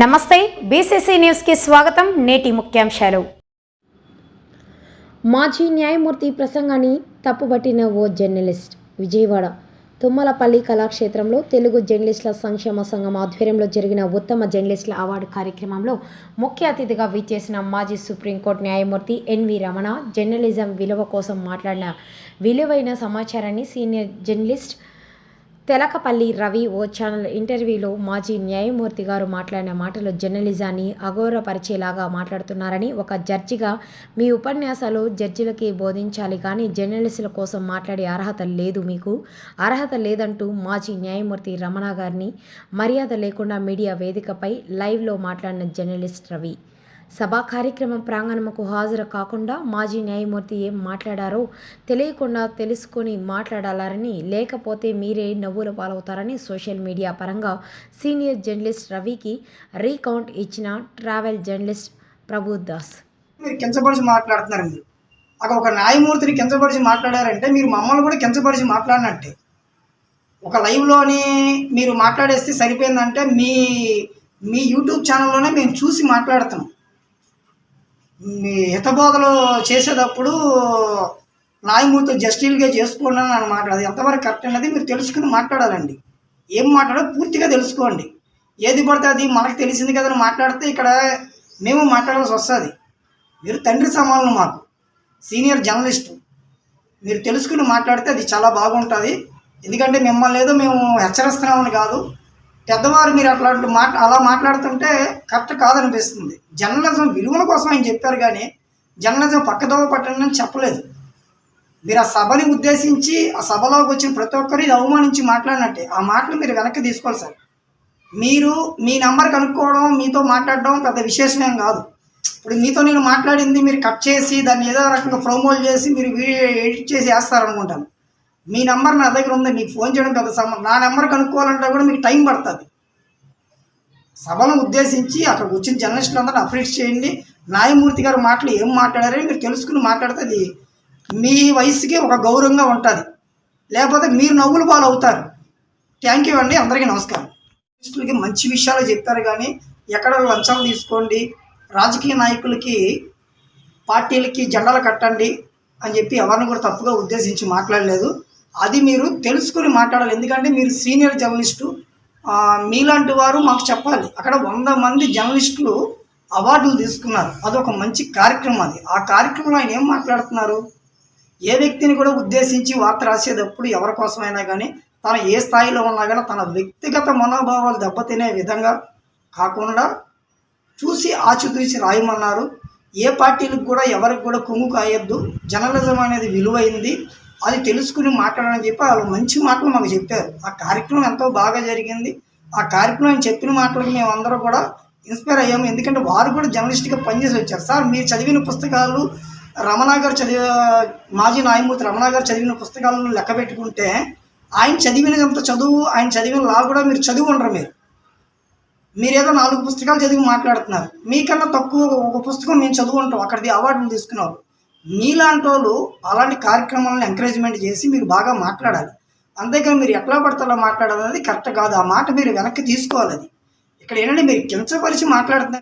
నమస్తే బీసీసీ న్యూస్కి స్వాగతం నేటి ముఖ్యాంశాలు. మాజీ న్యాయమూర్తి ప్రసంగాన్ని తప్పుబట్టిన ఓ జర్నలిస్ట్. విజయవాడ తుమ్మలపల్లి కళాక్షేత్రంలో తెలుగు జర్నలిస్టుల సంక్షేమ సంఘం ఆధ్వర్యంలో జరిగిన ఉత్తమ జర్నలిస్టుల అవార్డు కార్యక్రమంలో ముఖ్య అతిథిగా విచ్చేసిన మాజీ సుప్రీంకోర్టు న్యాయమూర్తి ఎన్వి రమణ జర్నలిజం విలువ కోసం మాట్లాడిన విలువైన సమాచారాన్ని సీనియర్ జర్నలిస్ట్ తెలకపల్లి రవి ఓ ఛానల్ ఇంటర్వ్యూలో మాజీ న్యాయమూర్తి గారు మాట్లాడిన మాటలు జర్నలిజాన్ని అఘోరపరిచేలాగా మాట్లాడుతున్నారని ఒక జడ్జిగా మీ ఉపన్యాసాలు జడ్జిలకి బోధించాలి కానీ జర్నలిస్టుల కోసం మాట్లాడే అర్హత లేదు మీకు. అర్హత లేదంటూ మాజీ న్యాయమూర్తి రమణ గారిని మర్యాద లేకుండా మీడియా వేదికపై లైవ్లో మాట్లాడిన జర్నలిస్ట్ రవి. సభా కార్యక్రమం ప్రాంగణముకు హాజరు కాకుండా మాజీ న్యాయమూర్తి ఏం మాట్లాడారో తెలియకుండా తెలుసుకొని మాట్లాడాలని లేకపోతే మీరే నవ్వుల పాలవుతారని సోషల్ మీడియా పరంగా సీనియర్ జర్నలిస్ట్ రవికి రీకౌంట్ ఇచ్చిన ట్రావెల్ జర్నలిస్ట్ ప్రభుదాస్ మీరు కించపరిచి మాట్లాడుతున్నారు మీరు అక్కడ ఒక న్యాయమూర్తిని కించపరిచి మాట్లాడారంటే మీరు మమ్మల్ని కూడా కించపరిచి మాట్లాడినట్టే. ఒక లైవ్లోని మీరు మాట్లాడేస్తే సరిపోయిందంటే మీ మీ యూట్యూబ్ ఛానల్లోనే మేము చూసి మాట్లాడుతున్నాం. మీ హితబోధలు చేసేటప్పుడు న్యాయమూర్తి జస్టిల్గా చేసుకోండి అని అన్నమాట అది ఎంతవరకు కరెక్ట్ అనేది మీరు తెలుసుకుని మాట్లాడాలండి. ఏం మాట్లాడో పూర్తిగా తెలుసుకోండి. ఏది పడితే అది మనకు తెలిసింది కదా అని మాట్లాడితే ఇక్కడ మేము మాట్లాడాల్సి వస్తుంది. మీరు తండ్రి సమానం మాకు. సీనియర్ జర్నలిస్టు మీరు తెలుసుకుని మాట్లాడితే అది చాలా బాగుంటుంది. ఎందుకంటే మిమ్మల్ని ఏదో మేము హెచ్చరిస్తున్నామని కాదు. పెద్దవారు మీరు అట్లాంటి మాట అలా మాట్లాడుతుంటే కరెక్ట్ కాదనిపిస్తుంది. జర్నలిజం విలువల కోసం ఆయన చెప్పారు కానీ జర్నలిజం పక్కదోవ పట్టండి అని చెప్పలేదు. మీరు ఆ సభని ఉద్దేశించి ఆ సభలోకి వచ్చిన ప్రతి ఒక్కరు ఇది అవమానించి మాట్లాడినట్టే. ఆ మాటలు మీరు వెనక్కి తీసుకోవాలి సార్. మీరు మీ నెంబర్ కనుక్కోవడం మీతో మాట్లాడడం పెద్ద విశేషమేం కాదు. ఇప్పుడు మీతో నేను మాట్లాడింది మీరు కట్ చేసి దాన్ని ఏదో రకంగా ప్రమోట్ చేసి మీరు వీడియో ఎడిట్ చేసి వేస్తారనుకుంటాను. మీ నెంబర్ నా దగ్గర ఉంది మీకు ఫోన్ చేయడం పెద్ద సమ నా నెంబర్ కనుక్కోవాలంటే కూడా మీకు టైం పడుతుంది. సభను ఉద్దేశించి అక్కడ వచ్చిన జర్నలిస్టులు అందరూ అప్రీట్ చేయండి. న్యాయమూర్తి గారు మాటలు ఏం మాట్లాడారని మీరు తెలుసుకుని మాట్లాడితే అది మీ వయసుకి ఒక గౌరవంగా ఉంటుంది. లేకపోతే మీరు నవ్వులు పాలు అవుతారు థ్యాంక్ యూ అండి అందరికీ నమస్కారం. జర్నలిస్టులకి మంచి విషయాలు చెప్తారు కానీ ఎక్కడ లంచాలు తీసుకోండి. రాజకీయ నాయకులకి పార్టీలకి జెండాలు కట్టండి అని చెప్పి ఎవరిని కూడా తప్పుగా ఉద్దేశించి మాట్లాడలేదు. అది మీరు తెలుసుకుని మాట్లాడాలి. ఎందుకంటే మీరు సీనియర్ జర్నలిస్టు మీలాంటి వారు మాకు చెప్పాలి. అక్కడ వంద మంది జర్నలిస్టులు అవార్డులు తీసుకున్నారు. అదొక మంచి కార్యక్రమం అది. ఆ కార్యక్రమంలో ఆయన ఏం మాట్లాడుతున్నారు? ఏ వ్యక్తిని కూడా ఉద్దేశించి వార్త రాసేటప్పుడు ఎవరి కోసమైనా కానీ తన ఏ స్థాయిలో ఉన్నా కానీ తన వ్యక్తిగత మనోభావాలు దెబ్బతినే విధంగా కాకుండా చూసి ఆచితూచి రాయమన్నారు. ఏ పార్టీలకు కూడా ఎవరికి కూడా కొమ్ము కాయొద్దు జర్నలిజం అనేది విలువైంది. అది తెలుసుకుని మాట్లాడని చెప్పి వాళ్ళు మంచి మాటలు మాకు చెప్పారు. ఆ కార్యక్రమం ఎంతో బాగా జరిగింది. ఆ కార్యక్రమం చెప్పిన మాటలకు మేమందరూ కూడా ఇన్స్పైర్ అయ్యాము. ఎందుకంటే వారు కూడా జర్నలిస్ట్గా పనిచేసి వచ్చారు. సార్ మీరు చదివిన పుస్తకాలు రమణ గారు చదివి మాజీ న్యాయమూర్తి రమణ గారు చదివిన పుస్తకాలను లెక్క పెట్టుకుంటే ఆయన చదివినంత చదువు ఆయన చదివిన లా కూడా మీరు చదివి ఉండరు మీరు. మీరేదో నాలుగు పుస్తకాలు చదివి మాట్లాడుతున్నారు. మీకన్నా తక్కువ ఒక పుస్తకం మేము చదువుకుంటాం. అక్కడిది అవార్డులు తీసుకున్నారు మీలాంటి వాళ్ళు అలాంటి కార్యక్రమాలను ఎంకరేజ్మెంట్ చేసి మీరు బాగా మాట్లాడాలి. అంతేకాని మీరు ఎట్లా పడితే అలా మాట్లాడాలనేది కరెక్ట్ కాదు. ఆ మాట మీరు వెనక్కి తీసుకోవాలి అది. ఇక్కడ ఏంటంటే మీరు కించపరిచి మాట్లాడుతున్నారు